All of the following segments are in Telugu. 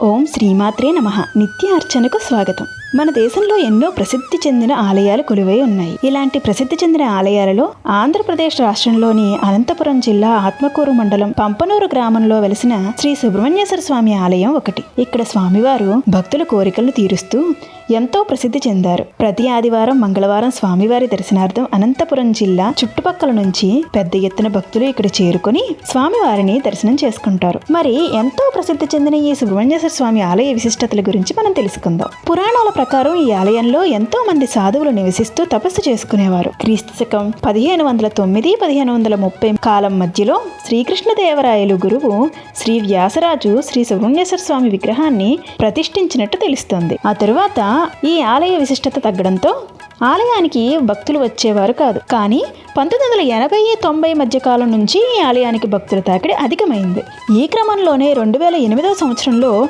Oh. శ్రీమాత్రే నమ. నిత్య అర్చనకు స్వాగతం. మన దేశంలో ఎన్నో ప్రసిద్ధి చెందిన ఆలయాలు కొలువై ఉన్నాయి. ఇలాంటి ప్రసిద్ధి చెందిన ఆలయాలలో ఆంధ్రప్రదేశ్ రాష్ట్రంలోని అనంతపురం జిల్లా ఆత్మకూరు మండలం పంపనూరు గ్రామంలో వెలిసిన శ్రీ సుబ్రహ్మణ్యేశ్వర స్వామి ఆలయం ఒకటి. ఇక్కడ స్వామివారు భక్తుల కోరికలను తీరుస్తూ ఎంతో ప్రసిద్ధి చెందారు. ప్రతి ఆదివారం మంగళవారం స్వామివారి దర్శనార్థం అనంతపురం జిల్లా చుట్టుపక్కల నుంచి పెద్ద ఎత్తున భక్తులు ఇక్కడ చేరుకొని స్వామివారిని దర్శనం చేసుకుంటారు. మరి ఎంతో ప్రసిద్ధి చెందిన ఈ సుబ్రహ్మణ్యేశ్వర స్వామి ఆలయ విశిష్టతల గురించి మనం తెలుసుకుందాం. పురాణాల ప్రకారం ఈ ఆలయంలో ఎంతో మంది సాధువులు నివసిస్తూ తపస్సు చేసుకునేవారు. క్రీస్తు శకం పదిహేను వందల తొమ్మిది పదిహేను వందల ముప్పై కాలం మధ్యలో శ్రీకృష్ణదేవరాయలు గురువు శ్రీ వ్యాసరాజు శ్రీ సుబ్రహ్మణ్యేశ్వర స్వామి విగ్రహాన్ని ప్రతిష్ఠించినట్టు తెలుస్తోంది. ఆ తరువాత ఈ ఆలయ విశిష్టత తగ్గడంతో ఆలయానికి భక్తులు వచ్చేవారు కాదు. కానీ పంతొమ్మిది వందల ఎనభై తొంభై మధ్య కాలం నుంచి ఈ ఆలయానికి భక్తుల తాకిడి అధికమైంది. ఈ క్రమంలోనే రెండు వేల ఎనిమిదవ సంవత్సరంలో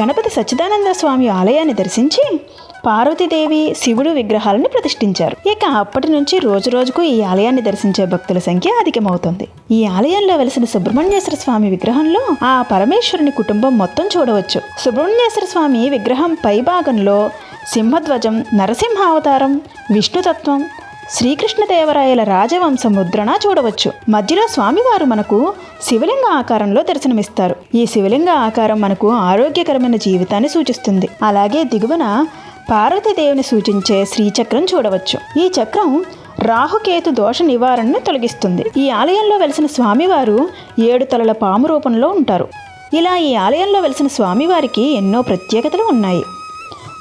గణపతి సచ్చిదానంద స్వామి ఆలయాన్ని దర్శించి పార్వతీదేవి శివుడు విగ్రహాలను ప్రతిష్ఠించారు. ఇక అప్పటి నుంచి రోజు రోజుకు ఈ ఆలయాన్ని దర్శించే భక్తుల సంఖ్య అధికమవుతుంది. ఈ ఆలయంలో వెలిసిన సుబ్రహ్మణ్యేశ్వర స్వామి విగ్రహంలో ఆ పరమేశ్వరుని కుటుంబం మొత్తం చూడవచ్చు. సుబ్రహ్మణ్యేశ్వర స్వామి విగ్రహం పై భాగంలో సింహధ్వజం నరసింహావతారం విష్ణుతత్వం శ్రీకృష్ణదేవరాయల రాజవంశ ముద్రణ చూడవచ్చు. మధ్యలో స్వామివారు మనకు శివలింగ ఆకారంలో దర్శనమిస్తారు. ఈ శివలింగ ఆకారం మనకు ఆరోగ్యకరమైన జీవితాన్ని సూచిస్తుంది. అలాగే దిగువన పార్వతీదేవిని సూచించే శ్రీచక్రం చూడవచ్చు. ఈ చక్రం రాహుకేతు దోష నివారణను తొలగిస్తుంది. ఈ ఆలయంలో వెలిసిన స్వామివారు ఏడు తలల పాము రూపంలో ఉంటారు. ఇలా ఈ ఆలయంలో వెలిసిన స్వామివారికి ఎన్నో ప్రత్యేకతలు ఉన్నాయి.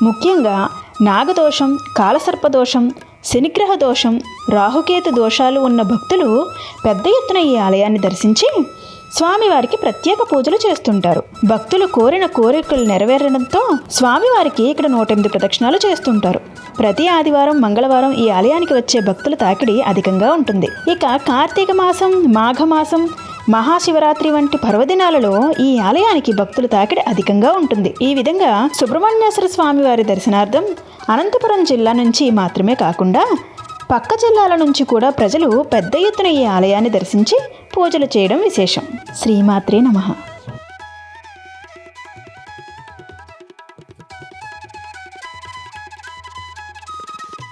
ముఖ్యంగా నాగదోషం కాలసర్పదోషం శనిగ్రహ దోషం రాహుకేతు దోషాలు ఉన్న భక్తులు పెద్ద ఎత్తున ఈ ఆలయాన్ని దర్శించి స్వామివారికి ప్రత్యేక పూజలు చేస్తుంటారు. భక్తులు కోరిన కోరికలు నెరవేరడంతో స్వామివారికి ఇక్కడ నూట ఎనిమిది ప్రదక్షిణాలు చేస్తుంటారు. ప్రతి ఆదివారం మంగళవారం ఈ ఆలయానికి వచ్చే భక్తుల తాకిడి అధికంగా ఉంటుంది. ఇక కార్తీక మాసం మాఘమాసం మహాశివరాత్రి వంటి పర్వదినాలలో ఈ ఆలయానికి భక్తుల తాకిడి అధికంగా ఉంటుంది. ఈ విధంగా సుబ్రహ్మణ్యేశ్వర స్వామి వారి దర్శనార్థం అనంతపురం జిల్లా నుంచి మాత్రమే కాకుండా పక్క జిల్లాల నుంచి కూడా ప్రజలు పెద్ద ఎత్తున ఈ ఆలయాన్ని దర్శించి పూజలు చేయడం విశేషం. శ్రీమాత్రే నమః.